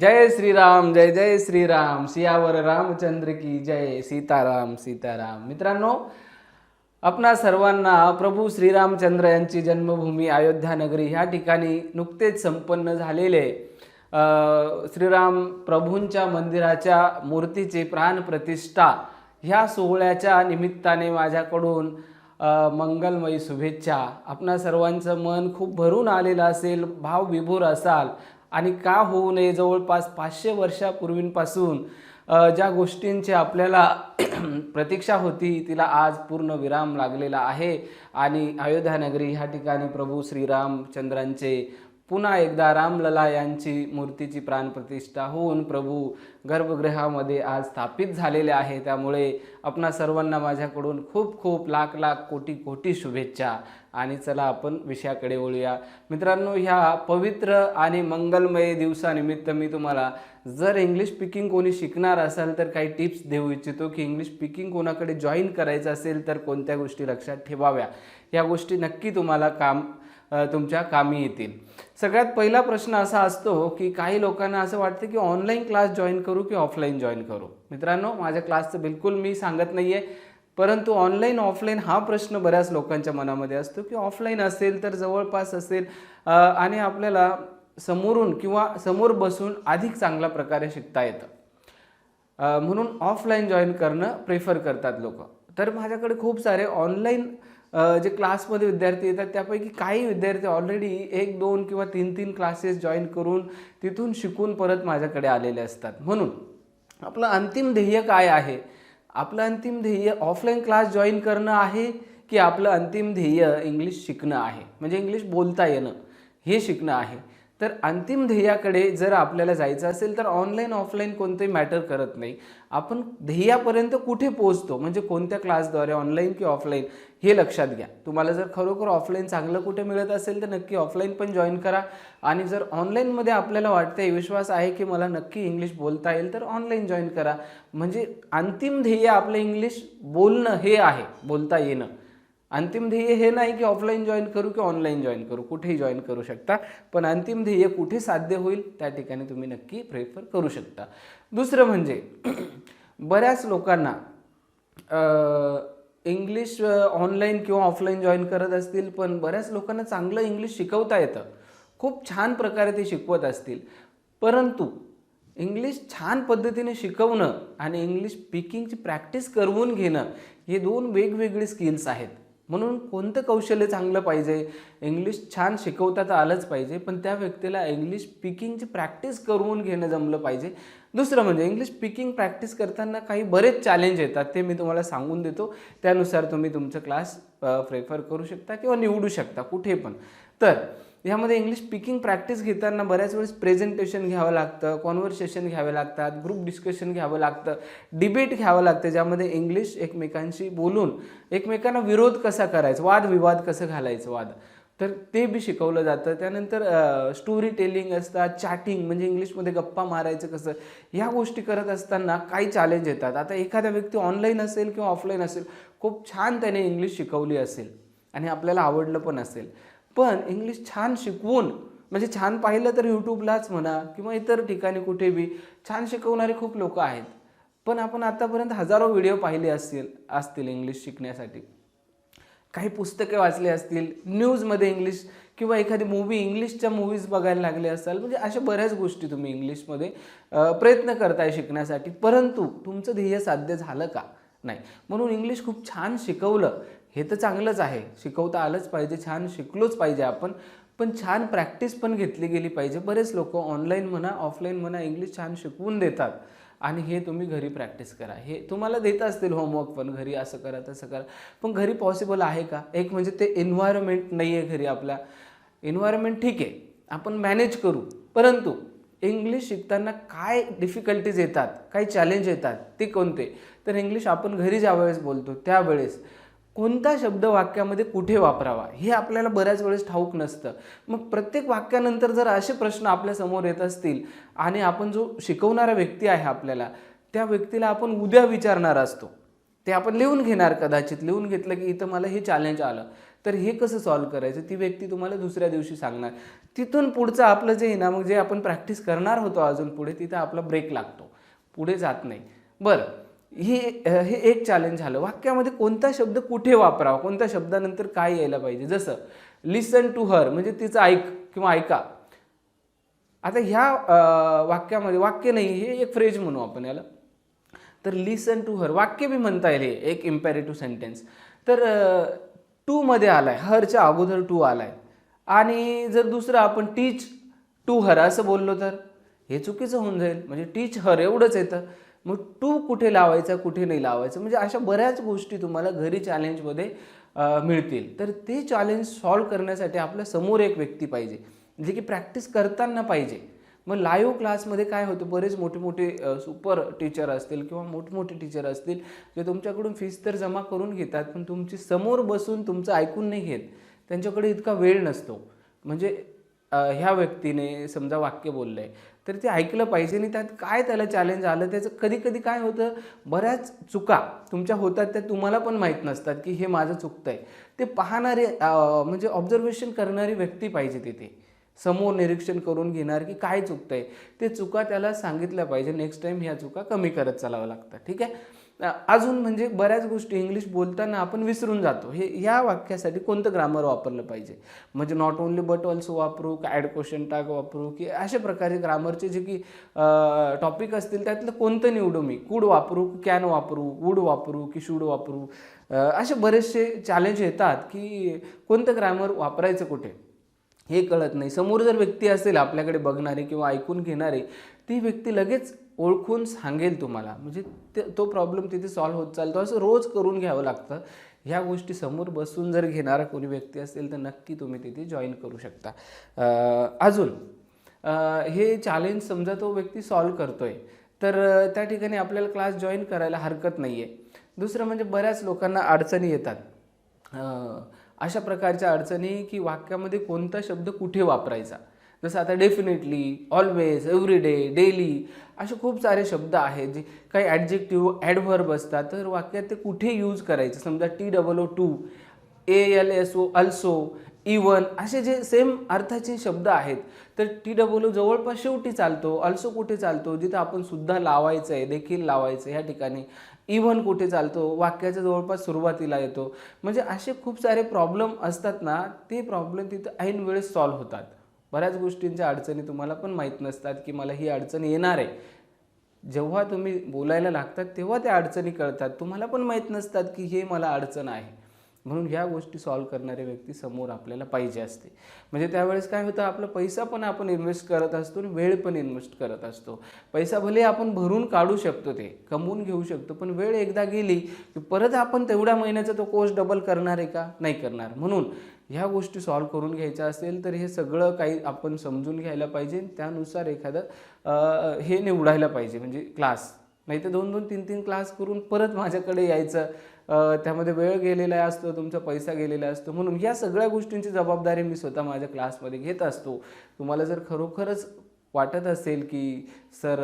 जय श्रीराम जय जय श्रीराम सियावर रामचंद्र की जय सीताराम सीताराम. मित्रांनो आपणा सर्वांना प्रभू श्रीरामचंद्र यांची जन्मभूमी अयोध्या नगरी ह्या ठिकाणी नुकतेच संपन्न झालेले श्रीराम प्रभूंच्या मंदिराच्या मूर्तीची प्राणप्रतिष्ठा ह्या सोहळ्याच्या निमित्ताने माझ्याकडून मंगलमयी शुभेच्छा. आपणा सर्वांचं मन खूप भरून आलेलं असेल भावविभोर असाल आणि का होऊ नये जवळपास पाचशे वर्षापूर्वींपासून ज्या गोष्टींची आपल्याला प्रतीक्षा होती तिला आज पूर्ण विराम लागलेला आहे. आणि अयोध्या नगरी ह्या ठिकाणी प्रभू श्रीरामचंद्रांचे पुन्हा एकदा रामलला यांची मूर्तीची प्राणप्रतिष्ठा होऊन प्रभू गर्भगृहामध्ये आज स्थापित झालेले आहे. त्यामुळे आपणा सर्वांना माझ्याकडून खूप खूप लाख लाख कोटी कोटी शुभेच्छा. आणि चला आपण विषयाकडे वळूया. मित्रांनो ह्या पवित्र आणि मंगलमय दिवसानिमित्त मी तुम्हाला जर इंग्लिश स्पीकिंग कोणी शिकणार असाल तर काही टिप्स देऊ इच्छितो की इंग्लिश स्पीकिंग कोणाकडे जॉईन करायचं असेल तर कोणत्या गोष्टी लक्षात ठेवाव्या? या गोष्टी नक्की तुम्हाला काम तुमच्या कामी येतील. सगळ्यात पहिला प्रश्न असा असतो की काही लोकांना असं वाटतं की ऑनलाईन क्लास जॉईन करू की ऑफलाईन जॉईन करू? मित्रांनो माझ्या क्लासचं बिलकुल मी सांगत नाही आहे परंतु ऑनलाईन ऑफलाईन हा प्रश्न बऱ्याच लोकांच्या मनामध्ये असतो की ऑफलाईन असेल तर जवळपास असेल आणि आपल्याला समोरून किंवा समोर बसून अधिक चांगल्या प्रकारे शिकता येतं. म्हणून ऑफलाईन जॉईन करणं प्रेफर करतात लोक. तर माझ्याकडे खूप सारे ऑनलाईन जे क्लासमध्ये विद्यार्थी येतात त्यापैकी काही विद्यार्थी ऑलरेडी एक दोन किंवा तीन तीन क्लासेस जॉईन करून तिथून शिकून परत माझ्याकडे आलेले असतात. म्हणून आपलं अंतिम ध्येय काय आहे? आपलं अंतिम ध्येय ऑफलाईन क्लास जॉईन करणं आहे की आपलं अंतिम ध्येय इंग्लिश शिकणं आहे? म्हणजे इंग्लिश बोलता येणं हे शिकणं आहे. तर अंतिम ध्येयाकडे जर आपल्याला जायचं असेल तर ऑनलाईन ऑफलाईन कोणतेही मॅटर करत नाही. आपण ध्येयापर्यंत कुठे पोहोचतो? म्हणजे कोणत्या क्लासद्वारे ऑनलाईन की ऑफलाईन? हे लक्षात घ्या. तुम्हाला जर खरोखर ऑफलाईन चांगलं कुठे मिळत असेल तर नक्की ऑफलाईन पण जॉईन करा. आणि जर ऑनलाईनमध्ये आपल्याला वाटते विश्वास आहे की मला नक्की इंग्लिश बोलता येईल तर ऑनलाईन जॉईन करा. म्हणजे अंतिम ध्येय आपलं इंग्लिश बोलणं हे आहे बोलता येणं. अंतिम ध्येय हे नाही की ऑफलाईन जॉईन करू की ऑनलाईन जॉईन करू कुठेही जॉईन करू शकता. पण अंतिम ध्येय कुठे साध्य होईल त्या ठिकाणी तुम्ही नक्की प्रेफर करू शकता. दुसरं म्हणजे बऱ्याच लोकांना इंग्लिश ऑनलाईन किंवा ऑफलाईन जॉईन करत असतील पण बऱ्याच लोकांना चांगलं इंग्लिश शिकवता येतं. खूप छान प्रकारे ते शिकवत असतील. परंतु इंग्लिश छान पद्धतीने शिकवणं आणि इंग्लिश स्पीकिंगची प्रॅक्टिस करवून घेणं हे दोन वेगवेगळे स्किल्स आहेत. म्हणून कोणतं कौशल्य चांगलं पाहिजे? इंग्लिश छान शिकवता तर आलंच पाहिजे पण त्या व्यक्तीला इंग्लिश स्पीकिंगची प्रॅक्टिस करून घेणं जमलं पाहिजे. दुसरं म्हणजे इंग्लिश स्पीकिंग प्रॅक्टिस करताना काही बरेच चॅलेंज येतात ते मी तुम्हाला सांगून देतो. त्यानुसार तुम्ही तुमचं क्लास प्रेफर करू शकता किंवा निवडू शकता कुठे पण. तर यामध्ये इंग्लिश स्पीकिंग प्रॅक्टिस घेताना बऱ्याच वेळेस प्रेझेंटेशन घ्यावं लागतं कॉन्व्हर्सेशन घ्यावे लागतात ग्रुप डिस्कशन घ्यावं लागतं डिबेट घ्यावं लागतं ज्यामध्ये इंग्लिश एकमेकांशी बोलून एकमेकांना विरोध कसा करायचा वादविवाद कसं घालायचं वाद. तर ते बी शिकवलं जातं. त्यानंतर स्टोरी टेलिंग असतात चॅटिंग म्हणजे इंग्लिशमध्ये गप्पा मारायचं कसं ह्या गोष्टी करत असताना काही चॅलेंज येतात. आता एखादा व्यक्ती ऑनलाईन असेल किंवा ऑफलाईन असेल खूप छान त्याने इंग्लिश शिकवली असेल आणि आपल्याला आवडलं पण असेल. पण इंग्लिश छान शिकवून म्हणजे छान पाहिलं तर यूट्यूबलाच म्हणा किंवा इतर ठिकाणी कुठे बी छान शिकवणारे खूप लोक आहेत. पण आपण आतापर्यंत हजारो व्हिडिओ पाहिले असतील असतील इंग्लिश शिकण्यासाठी. काही पुस्तके वाचली असतील न्यूजमध्ये इंग्लिश किंवा एखादी मूवी इंग्लिशच्या मूवीज बघायला लागले असाल म्हणजे अशा बऱ्याच गोष्टी तुम्ही इंग्लिशमध्ये प्रयत्न करताय शिकण्यासाठी. परंतु तुमचं ध्येय साध्य झालं का? नाही. म्हणून इंग्लिश खूप छान शिकवलं. हे तर चांगलंच आहे. शिकवता आलंच पाहिजे छान शिकलोच पाहिजे आपण. पण छान प्रॅक्टिस पण घेतली गेली पाहिजे. बरेच लोक ऑनलाईन म्हणा ऑफलाईन म्हणा इंग्लिश छान शिकवून देतात. आणि हे तुम्ही घरी प्रॅक्टिस करा. हे तुम्हाला देत असतील होमवर्क पण घरी असं करा तसं करा. पण घरी पॉसिबल आहे का? एक म्हणजे ते एन्व्हायरमेंट नाही आहे घरी आपल्या. एन्व्हायरमेंट ठीक आहे. आपण मॅनेज करू. परंतु इंग्लिश शिकताना काय डिफिकल्टीज येतात? काय चॅलेंज येतात? ते कोणते? तर इंग्लिश आपण घरी ज्यावेळेस बोलतो त्यावेळेस कोणता शब्द वाक्यामध्ये कुठे वापरावा? हे आपल्याला बऱ्याच वेळेस ठाऊक नसतं. मग प्रत्येक वाक्यानंतर जर असे प्रश्न आपल्यासमोर येत असतील आणि आपण जो शिकवणारा व्यक्ती आहे आपल्याला त्या व्यक्तीला आपण उद्या विचारणार असतो. ते आपण लिहून घेणार कदाचित. लिहून घेतलं की इथं मला हे चॅलेंज आलं. तर हे कसं सॉल्व्ह करायचं? ती व्यक्ती तुम्हाला दुसऱ्या दिवशी सांगणार. तिथून पुढचं आपलं जे आहे ना मग जे आपण प्रॅक्टिस करणार होतो अजून पुढे तिथं आपला ब्रेक लागतो. पुढे जात नाही. बरं. ही हे एक चॅलेंज झालं. वाक्यामध्ये कोणता शब्द कुठे वापरावा? कोणत्या शब्दानंतर काय यायला पाहिजे? जसं लिसन टू हर म्हणजे तिचं ऐक किंवा ऐका. आता ह्या वाक्यामध्ये वाक्य नाही हे एक फ्रेज म्हणू आपण याला. तर लिसन टू हर वाक्य बी म्हणता येईल हे एक इम्पॅरेटिव्ह सेंटेन्स तर टू मध्ये आलाय हरच्या अगोदर टू आलाय. आणि जर दुसरं आपण टीच टू हर असं बोललो तर? हे चुकीचं होऊन जाईल. म्हणजे टीच हर एवढंच येतं. मग टू कुठे लावायचा कुठे नाही लावायचं? म्हणजे अशा बऱ्याच गोष्टी तुम्हाला घरी चॅलेंजमध्ये मिळतील. तर ते चॅलेंज सॉल्व्ह करण्यासाठी आपल्यासमोर एक व्यक्ती पाहिजे. जे की प्रॅक्टिस करताना पाहिजे. मग लाईव्ह क्लासमध्ये काय होतं? बरेच मोठे मोठे सुपर टीचर असतील किंवा मोठमोठे टीचर असतील जे तुमच्याकडून फीस तर जमा करून घेतात पण तुमची समोर बसून तुमचं ऐकून नाही घेत. त्यांच्याकडे इतका वेळ नसतो. म्हणजे ह्या व्यक्तीने समजा वाक्य बोललं आहे तर ते ऐकलं पाहिजे आणि त्यात काय त्याला चॅलेंज आलं त्याचं कधी कधी काय होतं बऱ्याच चुका तुमच्या होतात त्या तुम्हाला पण माहीत नसतात की हे माझं चुकतं आहे ते पाहणारे म्हणजे ऑब्झर्वेशन करणारी व्यक्ती पाहिजे तिथे. समोर निरीक्षण करून घेणार की काय चुकतं आहे ते चुका त्याला सांगितल्या पाहिजे नेक्स्ट टाईम ह्या चुका कमी करत चालावं लागतं ठीक आहे? अजून म्हणजे बऱ्याच गोष्टी इंग्लिश बोलताना आपण विसरून जातो. हे ह्या वाक्यासाठी कोणतं ग्रामर वापरलं पाहिजे? म्हणजे नॉट ओन्ली बट ऑल्सो वापरू का ॲड क्वेश्चन टाक वापरू? की अशा प्रकारे ग्रामरचे जे की टॉपिक असतील त्यातलं कोणतं निवडू मी? कुड वापरू कॅन वापरू वूड वापरू की शूड वापरू? असे बरेचसे चॅलेंज येतात की कोणतं ग्रामर वापरायचं कुठे? हे कळत नाही. समोर जर व्यक्ती असेल आपल्याकडे बघणारी किंवा ऐकून घेणारी ती व्यक्ती लगेच ओळखून सांगेल तुम्हाला. म्हणजे ते तो प्रॉब्लेम तिथे सॉल्व्ह होत चालतो. असं रोज करून घ्यावं लागतं. ह्या गोष्टी समोर बसून जर घेणारा कोणी व्यक्ती असेल तर नक्की तुम्ही तिथे जॉईन करू शकता. अजून हे चॅलेंज समजा तो व्यक्ती सॉल्व्ह आहे तर त्या ठिकाणी आपल्याला क्लास जॉईन करायला हरकत नाही आहे दुसरं म्हणजे बऱ्याच लोकांना अडचणी येतात. अशा प्रकारच्या अडचणी की वाक्यामध्ये कोणता शब्द कुठे वापरायचा? जसं आता डेफिनेटली ऑलवेज एव्हरीडे डेली असे खूप सारे शब्द आहेत जे काही ॲडजेक्टिव्ह ॲडव्हर्ब असतात. तर वाक्यात ते कुठे यूज करायचं? समजा T double O two A L S O also even असे जे सेम अर्थाचे शब्द आहेत. तर टी डबल ओ जवळपास शेवटी चालतो. अल्सो कुठे चालतो? जिथं आपण सुद्धा लावायचं आहे देखील लावायचं ह्या ठिकाणी. इव्हन कुठे चालतो? वाक्याच्या जवळपास सुरुवातीला येतो. म्हणजे असे खूप सारे प्रॉब्लेम असतात ना ते प्रॉब्लेम तिथं ऐन वेळेस सॉल्व्ह होतात. बऱ्याच गोष्टींच्या अडचणी तुम्हाला पण माहीत नसतात की मला ही अडचण येणार आहे. जेव्हा तुम्ही बोलायला लागतात तेव्हा त्या अडचणी कळतात. तुम्हाला पण माहीत नसतात की हे मला अडचण आहे. म्हणून ह्या गोष्टी सॉल्व्ह करणारे व्यक्ती समोर आपल्याला पाहिजे असते. म्हणजे त्यावेळेस काय होतं आपला पैसा पण आपण इन्व्हेस्ट करत असतो आणि वेळ पण इन्व्हेस्ट करत असतो. पैसा भले आपण भरून काढू शकतो ते कमवून घेऊ शकतो पण वेळ एकदा गेली की परत आपण तेवढ्या महिन्याचा तो कोर्स डबल करणार आहे का? नाही करणार. म्हणून ह्या गोष्टी सॉल्व्ह करून घ्यायच्या असेल तर हे सगळं काही आपण समजून घ्यायला पाहिजे. त्यानुसार एखादं हे निवडायला पाहिजे म्हणजे क्लास नाही तर दोन दोन तीन तीन क्लास करून परत माझ्याकडे यायचं. त्यामध्ये वेळ गेलेला असतो तुमचा पैसा गेलेला असतो. म्हणून ह्या सगळ्या गोष्टींची जबाबदारी मी स्वतः माझ्या क्लासमध्ये घेत असतो. तुम्हाला जर खरोखरच वाटत असेल की सर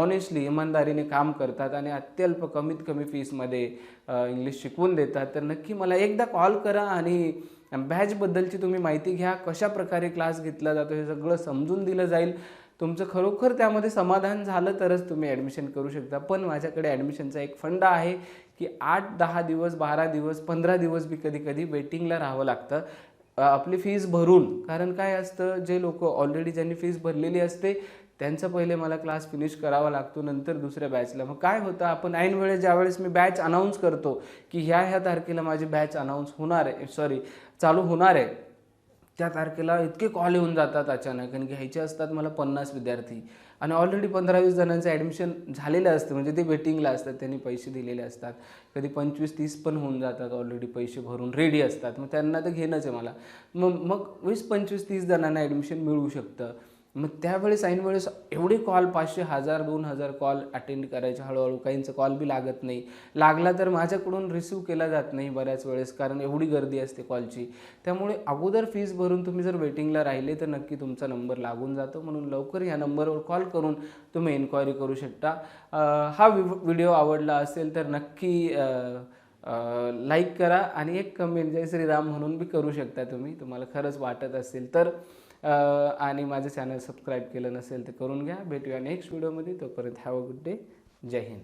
ऑनेस्टली इमानदारीने काम करतात आणि अत्यल्प कमीत कमी फीसमध्ये इंग्लिश शिकवून देतात तर नक्की मला एकदा कॉल करा आणि बॅचबद्दलची तुम्ही माहिती घ्या कशा प्रकारे क्लास घेतला जातो हे सगळं समजून दिलं जाईल. तुमचं खरोखर त्यामध्ये समाधान झालं तरच तुम्ही ॲडमिशन करू शकता. पण माझ्याकडे ॲडमिशनचा एक फंड आहे की आठ दहा दिवस बारा दिवस पंधरा दिवस बी कधी कधी वेटिंगला राहावं लागतं. आपली फीज भरून. कारण काय असतं जे लोक ऑलरेडी ज्यांनी फीज भरलेली असते त्यांचा पहिले मला क्लास फिनिश करावा लागतो नंतर दुसऱ्या बॅचला मग काय होतं आपण ऐन वेळेस ज्यावेळेस मी बॅच अनाऊन्स करतो की ह्या ह्या तारखेला माझी बॅच अनाऊन्स होणार आहे सॉरी चालू होणार आहे त्या तारखेला इतके कॉल येऊन जातात अचानक. आणि घ्यायचे असतात मला पन्नास विद्यार्थी. आणि ऑलरेडी पंधरा वीस जणांचं ॲडमिशन झालेलं असतं म्हणजे ते वेटिंगला असतात त्यांनी पैसे दिलेले असतात. कधी पंचवीस तीस पण होऊन जातात ऑलरेडी पैसे भरून रेडी असतात. मग त्यांना तर घेणंच आहे मला. मग मग वीस पंचवीस तीस जणांना ॲडमिशन मिळू शकतं. मग त्यावेळेस ऐनवेळेस एवढे कॉल पाचशे हजार दोन हजार कॉल अटेंड करायचे हळूहळू काहींचं कॉल बी लागत नाही. लागला तर माझ्याकडून रिसिव्ह केला जात नाही बऱ्याच वेळेस कारण एवढी गर्दी असते कॉलची त्यामुळे अगोदर फीज भरून तुम्ही जर वेटिंगला राहिले तर नक्की तुमचा नंबर लागून जातो. म्हणून लवकर ह्या नंबरवर कॉल करून तुम्ही एन्क्वायरी करू शकता. हा व्हिडिओ आवडला असेल तर नक्की लाईक करा आणि एक कमेंट जय श्रीराम म्हणून बी करू शकता तुम्ही. तुम्हाला खरंच वाटत असेल तर आणि माझं चॅनल सबस्क्राईब केलं नसेल तर करून घ्या. भेटूया नेक्स्ट व्हिडिओमध्ये तोपर्यंत have a good day Jai Hind.